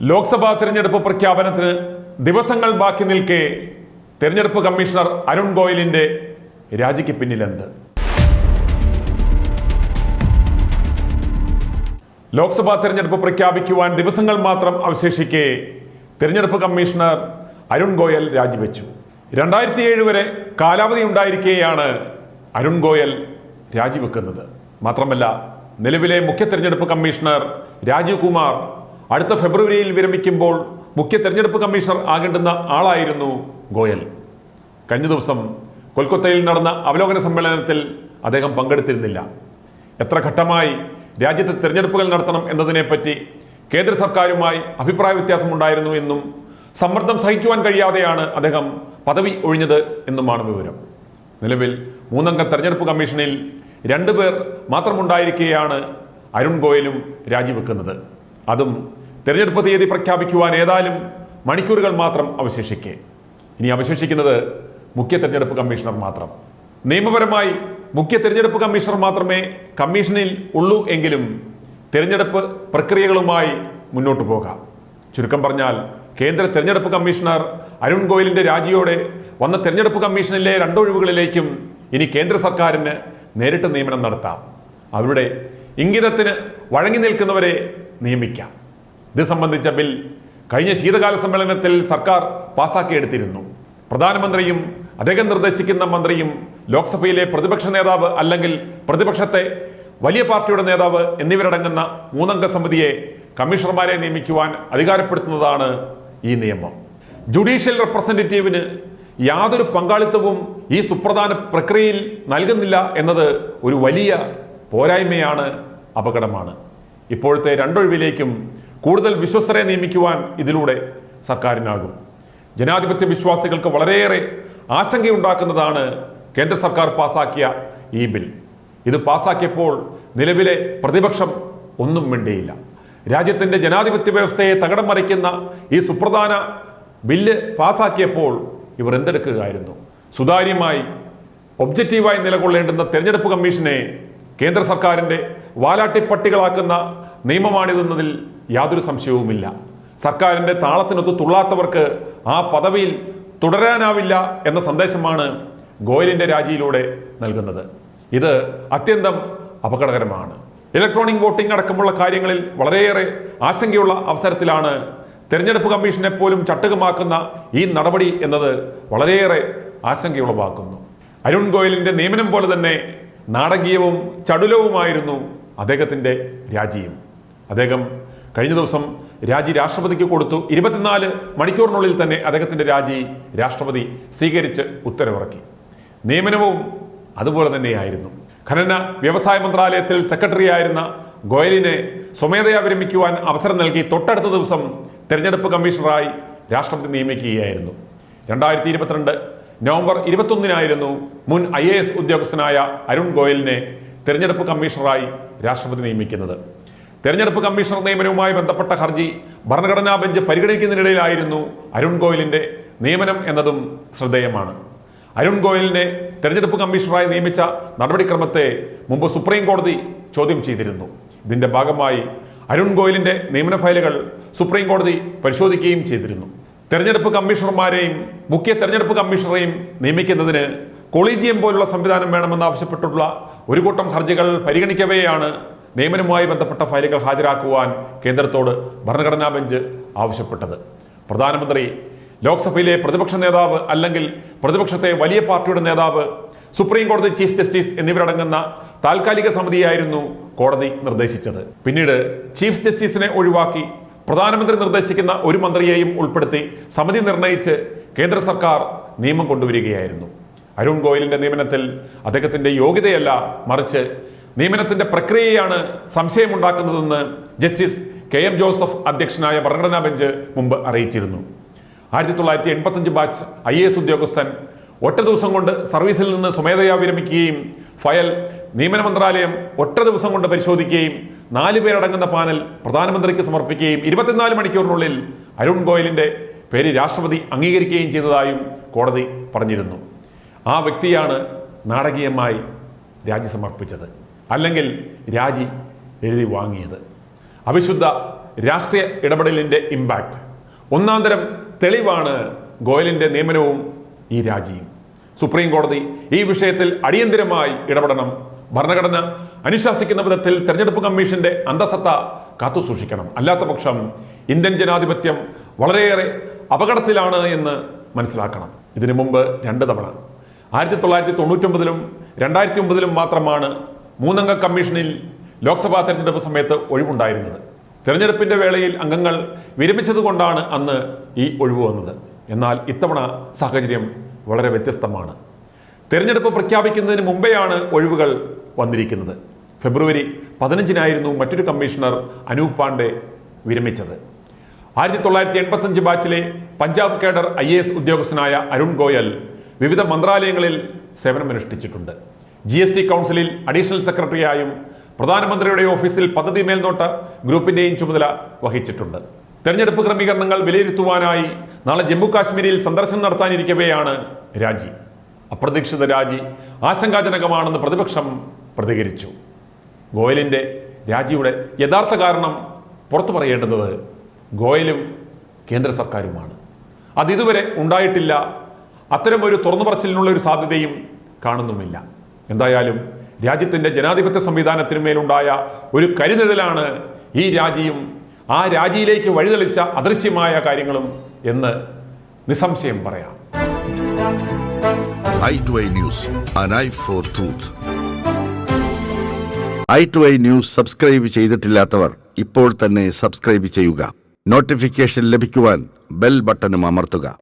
ലോക്സഭാ തിരഞ്ഞെടുപ്പ് പ്രഖ്യാപനത്തിന് ദിവസങ്ങൾ ബാക്കി നിൽക്കെ തിരഞ്ഞെടുപ്പ് കമ്മീഷണർ അരുൺ ഗോയലിന്റെ രാജിക്ക് പിന്നിലെന്ത്? ലോക്സഭാ തിരഞ്ഞെടുപ്പ് പ്രഖ്യാപിക്കുവാൻ ദിവസങ്ങൾ മാത്രം അവശേഷിക്കെ തിരഞ്ഞെടുപ്പ് കമ്മീഷണർ അരുൺ ഗോയൽ രാജിവെച്ചു. രണ്ടായിരത്തി ഏഴ് വരെ കാലാവധി ഉണ്ടായിരിക്കെയാണ് അരുൺ ഗോയൽ രാജിവെക്കുന്നത്. മാത്രമല്ല നിലവിലെ മുഖ്യ തിരഞ്ഞെടുപ്പ് കമ്മീഷണർ രാജീവ് കുമാർ അടുത്ത ഫെബ്രുവരിയിൽ വിരമിക്കുമ്പോൾ മുഖ്യ തെരഞ്ഞെടുപ്പ് കമ്മീഷണർ ആകേണ്ടുന്ന ആളായിരുന്നു ഗോയൽ. കഴിഞ്ഞ ദിവസം കൊൽക്കത്തയിൽ നടന്ന അവലോകന സമ്മേളനത്തിൽ അദ്ദേഹം പങ്കെടുത്തിരുന്നില്ല. എത്ര ഘട്ടമായി രാജ്യത്ത് തിരഞ്ഞെടുപ്പുകൾ നടത്തണം എന്നതിനെപ്പറ്റി കേന്ദ്ര സർക്കാരുമായി അഭിപ്രായ വ്യത്യാസമുണ്ടായിരുന്നു എന്നും സമ്മർദ്ദം സഹിക്കുവാൻ കഴിയാതെയാണ് അദ്ദേഹം പദവി ഒഴിഞ്ഞത് എന്നുമാണ് വിവരം. നിലവിൽ മൂന്നംഗ തെരഞ്ഞെടുപ്പ് കമ്മീഷനിൽ രണ്ടുപേർ മാത്രമുണ്ടായിരിക്കെയാണ് അരുൺ ഗോയലും രാജിവെക്കുന്നത്. അതും തിരഞ്ഞെടുപ്പ് തീയതി പ്രഖ്യാപിക്കുവാൻ ഏതാനും മണിക്കൂറുകൾ മാത്രം അവശേഷിക്കെ. ഇനി അവശേഷിക്കുന്നത് മുഖ്യ തെരഞ്ഞെടുപ്പ് കമ്മീഷണർ മാത്രം. നിയമപരമായി മുഖ്യ തെരഞ്ഞെടുപ്പ് കമ്മീഷണർ മാത്രമേ കമ്മീഷനിൽ ഉള്ളൂ എങ്കിലും തിരഞ്ഞെടുപ്പ് പ്രക്രിയകളുമായി മുന്നോട്ട് പോകാം. ചുരുക്കം പറഞ്ഞാൽ കേന്ദ്ര തെരഞ്ഞെടുപ്പ് കമ്മീഷണർ അരുൺ ഗോയലിന്റെ രാജിയോടെ വന്ന തെരഞ്ഞെടുപ്പ് കമ്മീഷനിലെ രണ്ടൊഴിവുകളിലേക്കും ഇനി കേന്ദ്ര സർക്കാരിന് നേരിട്ട് നിയമനം നടത്താം. അവരുടെ ഇംഗിതത്തിന് വഴങ്ങി നിൽക്കുന്നവരെ നിയമിക്കാം. ഇത് സംബന്ധിച്ച ബിൽ കഴിഞ്ഞ ശീതകാല സമ്മേളനത്തിൽ സർക്കാർ പാസാക്കിയെടുത്തിരുന്നു. പ്രധാനമന്ത്രിയും അദ്ദേഹം നിർദ്ദേശിക്കുന്ന മന്ത്രിയും ലോക്സഭയിലെ പ്രതിപക്ഷ നേതാവ് അല്ലെങ്കിൽ പ്രതിപക്ഷത്തെ വലിയ പാർട്ടിയുടെ നേതാവ് എന്നിവരടങ്ങുന്ന മൂന്നംഗ സമിതിയെ കമ്മീഷണർമാരെ നിയമിക്കുവാൻ അധികാരപ്പെടുത്തുന്നതാണ് ഈ നിയമം. ജുഡീഷ്യൽ റെപ്രസെന്റേറ്റീവിന് യാതൊരു പങ്കാളിത്തവും ഈ സുപ്രധാന പ്രക്രിയയിൽ നൽകുന്നില്ല എന്നത് ഒരു വലിയ പോരായ്മയാണ് അപകടമാണ്. ഇപ്പോഴത്തെ രണ്ടൊഴിവിലേക്കും കൂടുതൽ വിശ്വസ്തരെ നിയമിക്കുവാൻ ഇതിലൂടെ സർക്കാരിനാകും. ജനാധിപത്യ വിശ്വാസികൾക്ക് വളരെയേറെ ആശങ്കയുണ്ടാക്കുന്നതാണ് കേന്ദ്ര സർക്കാർ പാസാക്കിയ ഈ ബിൽ. ഇത് പാസാക്കിയപ്പോൾ നിലവിലെ പ്രതിപക്ഷം ഒന്നും മിണ്ടിയില്ല. രാജ്യത്തിന്റെ ജനാധിപത്യ വ്യവസ്ഥയെ തകടം മറിക്കുന്ന ഈ സുപ്രധാന ബില്ല് പാസാക്കിയപ്പോൾ ഇവർ എന്തെടുക്കുകയായിരുന്നു? സുതാര്യമായി ഒബ്ജക്റ്റീവായി നിലകൊള്ളേണ്ടുന്ന തെരഞ്ഞെടുപ്പ് കമ്മീഷനെ കേന്ദ്ര സർക്കാരിന്റെ വാലാട്ടിപ്പട്ടികളാക്കുന്ന നിയമമാണിതെന്നതിൽ യാതൊരു സംശയവുമില്ല. സർക്കാരിന്റെ താളത്തിനൊത്ത് തുള്ളാത്തവർക്ക് ആ പദവിയിൽ തുടരാനാവില്ല എന്ന സന്ദേശമാണ് ഗോയലിന്റെ രാജിയിലൂടെ നൽകുന്നത്. ഇത് അത്യന്തം അപകടകരമാണ്. ഇലക്ട്രോണിക് വോട്ടിംഗ് അടക്കമുള്ള കാര്യങ്ങളിൽ വളരെയേറെ ആശങ്കയുള്ള അവസരത്തിലാണ് തിരഞ്ഞെടുപ്പ് കമ്മീഷനെ പോലും ചട്ടുകമാക്കുന്ന ഈ നടപടി എന്നത് വളരെയേറെ ആശങ്കയുളവാക്കുന്നു. അരുൺ ഗോയലിന്റെ നിയമനം പോലെ തന്നെ നാടകീയവും ചടുലവുമായിരുന്നു അദ്ദേഹത്തിന്റെ രാജിയും. അദ്ദേഹം കഴിഞ്ഞ ദിവസം രാജി രാഷ്ട്രപതിക്ക് കൊടുത്തു. ഇരുപത്തിനാല് മണിക്കൂറിനുള്ളിൽ തന്നെ അദ്ദേഹത്തിന്റെ രാജി രാഷ്ട്രപതി സ്വീകരിച്ച് ഉത്തരവിറക്കി. നിയമനവും അതുപോലെ തന്നെയായിരുന്നു. ഖനന വ്യവസായ മന്ത്രാലയത്തിൽ സെക്രട്ടറി ആയിരുന്ന ഗോയലിനെ സ്വമേധയാ വിരമിക്കുവാൻ അവസരം നൽകി തൊട്ടടുത്ത ദിവസം തെരഞ്ഞെടുപ്പ് കമ്മീഷണറായി രാഷ്ട്രപതി നിയമിക്കുകയായിരുന്നു. രണ്ടായിരത്തി ഇരുപത്തിരണ്ട് നവംബർ ഇരുപത്തൊന്നിനായിരുന്നു മുൻ ഐ എ എസ് ഉദ്യോഗസ്ഥനായ അരുൺ ഗോയലിനെ തെരഞ്ഞെടുപ്പ് കമ്മീഷണറായി രാഷ്ട്രപതി നിയമിക്കുന്നത്. തെരഞ്ഞെടുപ്പ് കമ്മീഷണർ നിയമനവുമായി ബന്ധപ്പെട്ട ഹർജി ഭരണഘടനാ ബെഞ്ച് പരിഗണിക്കുന്നതിനിടയിലായിരുന്നു അരുൺ ഗോയലിന്റെ നിയമനം എന്നതും ശ്രദ്ധേയമാണ്. അരുൺ ഗോയലിനെ തെരഞ്ഞെടുപ്പ് കമ്മീഷണറായി നിയമിച്ച നടപടിക്രമത്തെ മുമ്പ് സുപ്രീം കോടതി ചോദ്യം ചെയ്തിരുന്നു. ഇതിന്റെ ഭാഗമായി അരുൺ ഗോയലിന്റെ നിയമന ഫയലുകൾ സുപ്രീം കോടതി പരിശോധിക്കുകയും ചെയ്തിരുന്നു. തെരഞ്ഞെടുപ്പ് കമ്മീഷണർമാരെയും മുഖ്യ തെരഞ്ഞെടുപ്പ് കമ്മീഷണറെയും നിയമിക്കുന്നതിന് കൊളീജിയം പോലുള്ള സംവിധാനം വേണമെന്ന് ആവശ്യപ്പെട്ടിട്ടുള്ള ഒരു കൂട്ടം ഹർജികൾ പരിഗണിക്കവെയാണ് നിയമനവുമായി ബന്ധപ്പെട്ട ഫയലുകൾ ഹാജരാക്കുവാൻ കേന്ദ്രത്തോട് ഭരണഘടനാ ബെഞ്ച് ആവശ്യപ്പെട്ടത്. പ്രധാനമന്ത്രി ലോക്സഭയിലെ പ്രതിപക്ഷ നേതാവ് അല്ലെങ്കിൽ പ്രതിപക്ഷത്തെ വലിയ പാർട്ടിയുടെ നേതാവ് സുപ്രീം കോടതി ചീഫ് ജസ്റ്റിസ് എന്നിവരടങ്ങുന്ന താൽക്കാലിക സമിതിയായിരുന്നു കോടതി നിർദ്ദേശിച്ചത്. പിന്നീട് ചീഫ് ജസ്റ്റിസിനെ ഒഴിവാക്കി പ്രധാനമന്ത്രി നിർദ്ദേശിക്കുന്ന ഒരു മന്ത്രിയെയും ഉൾപ്പെടുത്തി സമിതി നിർണയിച്ച് കേന്ദ്ര സർക്കാർ നിയമം കൊണ്ടുവരികയായിരുന്നു. അരുൺ ഗോയലിന്റെ നിയമനത്തിൽ അദ്ദേഹത്തിന്റെ യോഗ്യതയല്ല മറിച്ച് നിയമനത്തിന്റെ പ്രക്രിയയാണ് സംശയമുണ്ടാക്കുന്നതെന്ന് ജസ്റ്റിസ് കെ എം ജോസഫ് അധ്യക്ഷനായ ഭരണഘടനാ ബെഞ്ച് മുമ്പ് അറിയിച്ചിരുന്നു. ആയിരത്തി തൊള്ളായിരത്തി എൺപത്തഞ്ച് ബാച്ച് ഐ എ എസ് ഉദ്യോഗസ്ഥൻ ഒറ്റ ദിവസം കൊണ്ട് സർവീസിൽ നിന്ന് സ്വമേധയാ വിരമിക്കുകയും ഫയൽ നിയമന മന്ത്രാലയം ഒറ്റ ദിവസം കൊണ്ട് പരിശോധിക്കുകയും നാല് പേരടങ്ങുന്ന പാനൽ പ്രധാനമന്ത്രിക്ക് സമർപ്പിക്കുകയും ഇരുപത്തിനാല് മണിക്കൂറിനുള്ളിൽ അരുൺ ഗോയലിന്റെ പേര് രാഷ്ട്രപതി അംഗീകരിക്കുകയും ചെയ്തതായും കോടതി പറഞ്ഞിരുന്നു. ആ വ്യക്തിയാണ് നാടകീയമായി രാജി സമർപ്പിച്ചത് അല്ലെങ്കിൽ രാജി എഴുതി വാങ്ങിയത്. അവിശുദ്ധ രാഷ്ട്രീയ ഇടപെടലിന്റെ ഇമ്പാക്റ്റ് ഒന്നാം തരം തെളിവാണ് ഗോയലിന്റെ നിയമനവും ഈ രാജിയും. സുപ്രീം കോടതി ഈ വിഷയത്തിൽ അടിയന്തിരമായി ഇടപെടണം. ഭരണഘടന അനുശാസിക്കുന്ന വിധത്തിൽ തെരഞ്ഞെടുപ്പ് കമ്മീഷന്റെ അന്തസത്ത കാത്തുസൂക്ഷിക്കണം അല്ലാത്ത പക്ഷം ഇന്ത്യൻ ജനാധിപത്യം വളരെയേറെ അപകടത്തിലാണ് എന്ന് മനസ്സിലാക്കണം. ഇതിനു മുമ്പ് രണ്ട് തവണ. ആയിരത്തി തൊള്ളായിരത്തി തൊണ്ണൂറ്റൊമ്പതിലും രണ്ടായിരത്തി ഒമ്പതിലും മാത്രമാണ് മൂന്നംഗ കമ്മീഷനിൽ ലോക്സഭാ തെരഞ്ഞെടുപ്പ് സമയത്ത് ഒഴിവുണ്ടായിരുന്നത്. തെരഞ്ഞെടുപ്പിന്റെ വേളയിൽ അംഗങ്ങൾ വിരമിച്ചതുകൊണ്ടാണ് അന്ന് ഈ ഒഴിവ് വന്നത്. എന്നാൽ ഇത്തവണ സാഹചര്യം വളരെ വ്യത്യസ്തമാണ്. തെരഞ്ഞെടുപ്പ് പ്രഖ്യാപിക്കുന്നതിന് മുമ്പെയാണ് ഒഴിവുകൾ വന്നിരിക്കുന്നത്. ഫെബ്രുവരി പതിനഞ്ചിനായിരുന്നു മറ്റൊരു കമ്മീഷണർ അനൂപ് പാണ്ഡെ വിരമിച്ചത്. ആയിരത്തി തൊള്ളായിരത്തി എൺപത്തഞ്ച് ബാച്ചിലെ പഞ്ചാബ് കേഡർ ഐ ഉദ്യോഗസ്ഥനായ അരുൺ ഗോയൽ വിവിധ മന്ത്രാലയങ്ങളിൽ സേവനമനുഷ്ഠിച്ചിട്ടുണ്ട്. ജി എസ് ടി കൗൺസിലിൽ അഡീഷണൽ സെക്രട്ടറിയായും പ്രധാനമന്ത്രിയുടെ ഓഫീസിൽ പദ്ധതി മേൽനോട്ട ഗ്രൂപ്പിന്റെയും ചുമതല വഹിച്ചിട്ടുണ്ട്. തെരഞ്ഞെടുപ്പ് ക്രമീകരണങ്ങൾ വിലയിരുത്തുവാനായി നാളെ ജമ്മു കാശ്മീരിൽ സന്ദർശനം നടത്താനിരിക്കവെയാണ് രാജി. അപ്രതീക്ഷിത രാജി ആശങ്കാജനകമാണെന്ന് പ്രതിപക്ഷം പ്രതികരിച്ചു. ഗോയലിന്റെ രാജിയുടെ യഥാർത്ഥ കാരണം പുറത്തു പറയേണ്ടുന്നത് ഗോയലും കേന്ദ്ര സർക്കാരുമാണ്. അതിതുവരെ ഉണ്ടായിട്ടില്ല. അത്തരമൊരു തുറന്നു പറച്ചിലിനുള്ള ഒരു സാധ്യതയും കാണുന്നുമില്ല. എന്തായാലും രാജ്യത്തിന്റെ ജനാധിപത്യ സംവിധാനത്തിനുമേലുണ്ടായ ഒരു കരുതലാണ് ഈ രാജിയും ആ രാജിയിലേക്ക് വഴിതെളിച്ച അദൃശ്യമായ കാര്യങ്ങളും എന്ന് നിസ്സംശയം പറയാം. I to I news subscribe ചെയ്തിട്ടില്ലാത്തവർ ഇപ്പോൾ തന്നെ സബ്സ്ക്രൈബ് ചെയ്യുക. നോട്ടിഫിക്കേഷൻ ലഭിക്കുവാൻ ബെൽ ബട്ടണും അമർത്തുക.